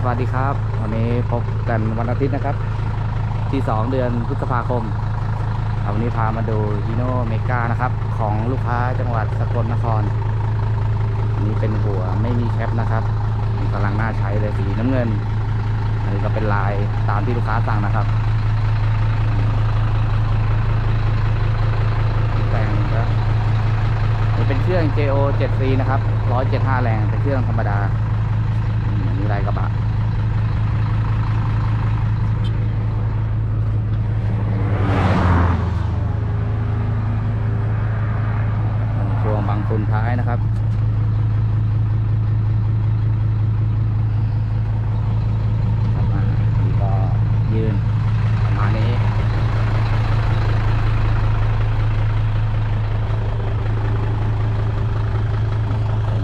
สวัสดีครับ วันนี้พบกันวันอาทิตย์นะครับ ที่ 2 เดือนพฤษภาคมวันนี้พามาดูฮีโน่เมกานะครับ ของลูกค้าจังหวัดสกลนครนนี้เป็นหัวไม่มีแคปนะครับกำลังน่าใช้เลยสีน้ำเงิน อันนี้ก็เป็นลายตามที่ลูกค้าสั่งนะครับแต่งก็นี่เป็นเครื่อง JO 7C นะครับ175 แรงเป็นเครื่องธรรมดาอืมมีลายกระบะ ช่ว งบังฟุนท้ายนะครับ นี่ก็ยืนประมาณนี้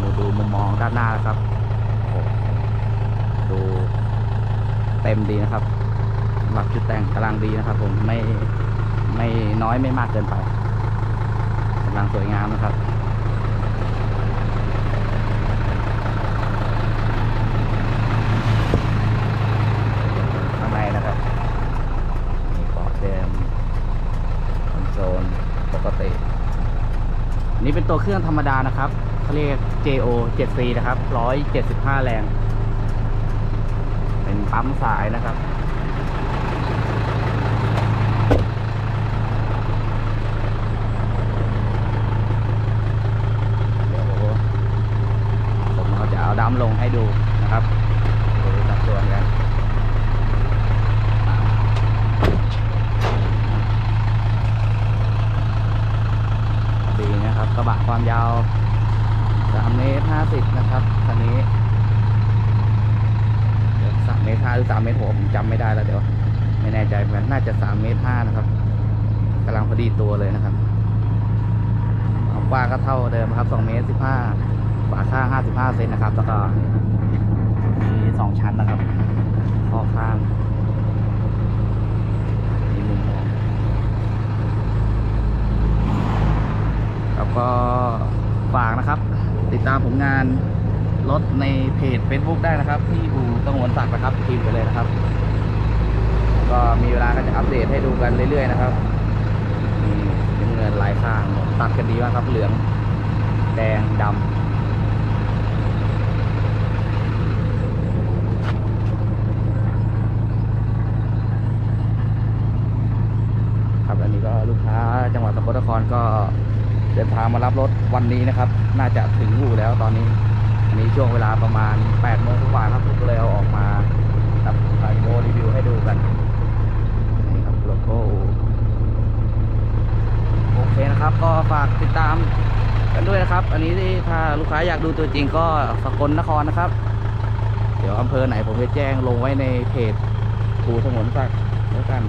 ดูดูมุมมองด้านหน้านะครับ ดูเต็มดีนะครับสำหรับชุดแต่งกำลังดีนะครับผมไม่ไม่น้อยไม่มากเกินไปกำลังสวยงามนะครับ ข้างในนะครับมีเบาะเดิมคอนโซลปกติ อั นี้เป็นตัวเครื่องธรรมดานะครับเขาเรียก JO 7C นะครับ 175 แรง เป็นปั๊มสายนะครับเดี๋ยวผมจะเอาดำลงให้ดูสัดส่วนกัน ดีนะครับ กระบะความยาว3เมตร50นะครับคันนี้เดี๋ยว3เมตร5หรือ3เมตร6ผมจำไม่ได้แล้วเดี๋ยว ไม่แน่ใจเหมือนกันน่าจะ3เมตร5นะครับกำลังพอดีตัวเลยนะครับความกว้างก็เท่าเดิมครับ2เมตร15ฝาข้าง55เซนนะครับ แล้วก็มีสองชั้นนะครับข้อข้างมีมุมมอง แล้วก็ ฝากนะครับ ติดตามผลงานรถในเพจ Facebook ได้นะครับ ที่อู่ตงวนศักดิ์นะครับพิมพ์ไปเลยนะครับ ก็มีเวลาก็จะอัปเดตให้ดูกันเรื่อยๆนะครับนี่เงินลายข้างตัดกันดีมากครับ เหลือง แดงดำครับอันนี้ก็ลูกค้าจังหวัดสกลนครก็ เดินทางมารับรถวันนี้นะครับ น่าจะถึงอู่แล้วตอนนี้ อันนี้ช่วงเวลาประมาณ8โมงกว่าครับผมก็เลยเอาออกมาครับถ่ายโมรีวิวให้ดูกันนี่ครับโลโก้โอเคนะครับ ก็ฝากติดตามกันด้วยนะครับ อันนี้ที่ถ้าลูกค้าอยากดูตัวจริงก็สกลนครนะครับ เดี๋ยวอำเภอไหนผมจะแจ้งลงไว้ในเพจภูสมุนสักแล้วกัน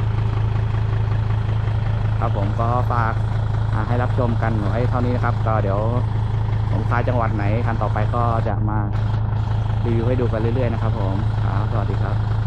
ครับผมก็ฝาก ให้รับชมกันไว้เท่านี้นะครับ ก็เดี๋ยวผมคาจังหวัดไหนคันต่อไปก็จะมารีวิวให้ดูกันเรื่อยๆนะครับผมครับสวัสดีครับ